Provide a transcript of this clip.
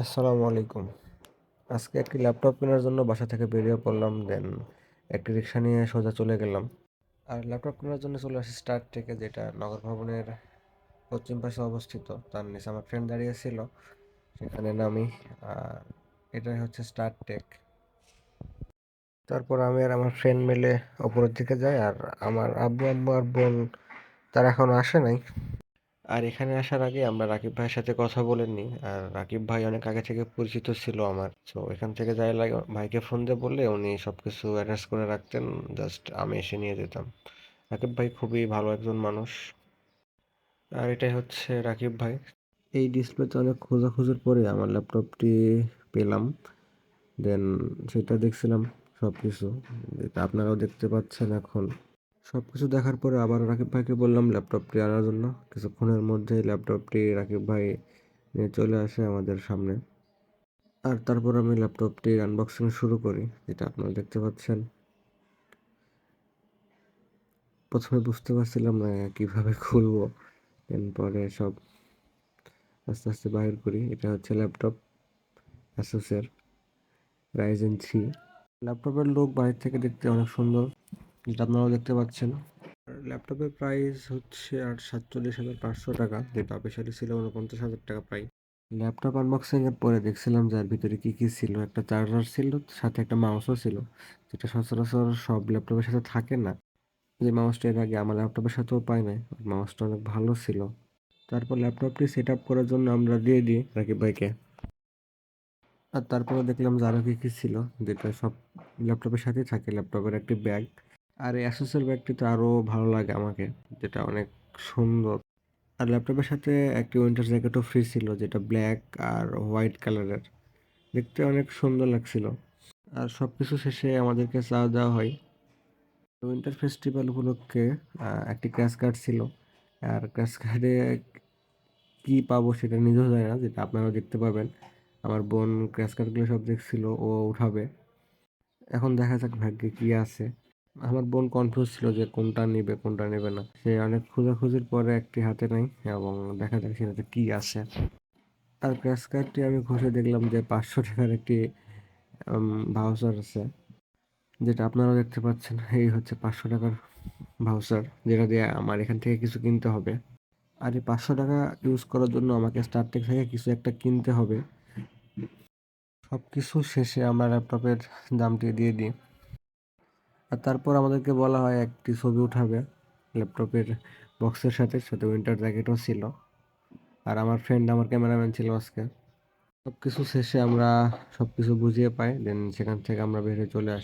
আসসালামু আলাইকুম। আজকে একটি ল্যাপটপ কেনার জন্য বাসা থেকে বেরিয়ে পড়লাম, দেন একটি রিক্সা নিয়ে সোজা চলে গেলাম। আর ল্যাপটপ কেনার জন্য চলে আসি স্টার্ট থেকে, যেটা নগর ভবনের পশ্চিম পাশে অবস্থিত। তার নিচে আমার ফ্রেন্ড দাঁড়িয়ে ছিল, সেখানে নামি, আর এটাই হচ্ছে স্টার্ট টেক। তারপর আমি আর আমার ফ্রেন্ড মিলে ওপরের দিকে যাই, আর আমার আব্বু, আম্মু আর বোন তারা এখনও আসে নাই। আর এখানে আসার আগে আমরা রাকিব ভাইয়ের সাথে কথা বলে নিই আর রাকিব ভাই অনেক আগে থেকে পরিচিত ছিল আমার। তো এখান থেকে যাই লাগে ভাইকে ফোন দিয়ে বললে উনি সব কিছু অ্যারেঞ্জ করে রাখতেন। জাস্ট আমি এসে নিয়ে যেতাম। রাকিব ভাই খুবই ভালো একজন মানুষ। আর এটাই হচ্ছে রাকিব ভাই। এই ডিসপ্লেতে অনেক খোঁজাখুঁজির পরে আমার ল্যাপটপটি পেলাম। দেন সেটা দেখছিলাম সব কিছু যেটা আপনারাও দেখতে পাচ্ছেন এখন। সব কিছু দেখার পরে আবার রাকিব ভাইকে বললাম ল্যাপটপটি আনার জন্য। কিছুক্ষণের মধ্যেই ল্যাপটপটি রাকিব ভাই নিয়ে চলে আসে আমাদের সামনে। আর তারপর আমি ল্যাপটপটির আনবক্সিং শুরু করি, যেটা আপনারা দেখতে পাচ্ছেন। প্রথমে বুঝতে পারছিলাম না কীভাবে খুলবো দেন পরে সব আস্তে আস্তে বাইর করি। এটা হচ্ছে ল্যাপটপ অ্যাসোসের রাইজেন থ্রি ল্যাপটপের লোক বাইরে থেকে দেখতে অনেক সুন্দর। যেটা আপনারাও দেখতে পাচ্ছেন। ল্যাপটপের প্রাইস হচ্ছে আর সাতচল্লিশ হাজার পাঁচশো টাকা যেটা অফিসিয়ালি ছিল উনপঞ্চাশ হাজার টাকা প্রায় ল্যাপটপ আনবক্সিং এর পরে দেখছিলাম যার ভিতরে কি কি ছিল একটা চার্জার ছিল সাথে একটা মাউসও ছিল যেটা সচরাচর সব ল্যাপটপের সাথে থাকে না। যে মাউসটা এর আগে আমার ল্যাপটপের সাথেও পাই নাই মাউসটা অনেক ভালো ছিল। তারপর ল্যাপটপটি সেট আপ করার জন্য আমরা দিয়ে দিই রাকিব ভাইকে। আর তারপরে দেখলাম যে আরও কী কী ছিল যেটা সব ল্যাপটপের সাথেই থাকে ল্যাপটপের একটি ব্যাগ আর এই অ্যাসুসের ব্যাগটি তো আরও ভালো লাগে আমাকে, যেটা অনেক সুন্দর। আর ল্যাপটপের সাথে একটি উইন্টার জ্যাকেটও ফ্রি ছিল, যেটা ব্ল্যাক আর হোয়াইট কালারের দেখতে অনেক সুন্দর লাগছিল। আর সব কিছু শেষে আমাদেরকে চা দেওয়া হয়। উইন্টার ফেস্টিভ্যাল উপলক্ষে একটি ক্র্যাশ কার্ড ছিল। আর ক্র্যাশ কার্ডে কী পাবো সেটা নিজেও জানি না, যেটা আপনারাও দেখতে পাবেন। আমার বোন ক্র্যাশ কার্ডগুলো সব দেখছিল, ও উঠাবে। এখন দেখা যাক ভাগ্যে কী আছে। আমার বোন কনফিউজ ছিল যে কোনটা নেবে কোনটা নেবে না। সে অনেক খোঁজাখুঁজির পরে একটি হাতে নেয় এবং দেখা যাক সেটাতে কি আছে। আর ক্র্যাশ কার্ডটি আমি ঘষে দেখলাম যে পাঁচশো টাকার একটি ভাউচার আছে। যেটা আপনারাও দেখতে পাচ্ছেন, এই হচ্ছে পাঁচশো টাকার ভাউচার যেটা দিয়ে আমার এখান থেকে কিছু কিনতে হবে। আর এই পাঁচশো টাকা ইউজ করার জন্য আমাকে স্টারটেক থেকে কিছু একটা কিনতে হবে। সব কিছু শেষে আমরা ল্যাপটপের দামটি দিয়ে দিই। আর তারপর আমাদেরকে বলা হয় একটি ছবি উঠাবে ল্যাপটপের বক্সের সাথে সাথে উইন্টার জ্যাকেটও ছিল। আর আমার ফ্রেন্ড আমার ক্যামেরাম্যান ছিল আজকে। সব কিছু শেষে আমরা সব কিছু বুঝিয়ে পাই দেন সেখান থেকে আমরা বেরিয়ে চলে আসি।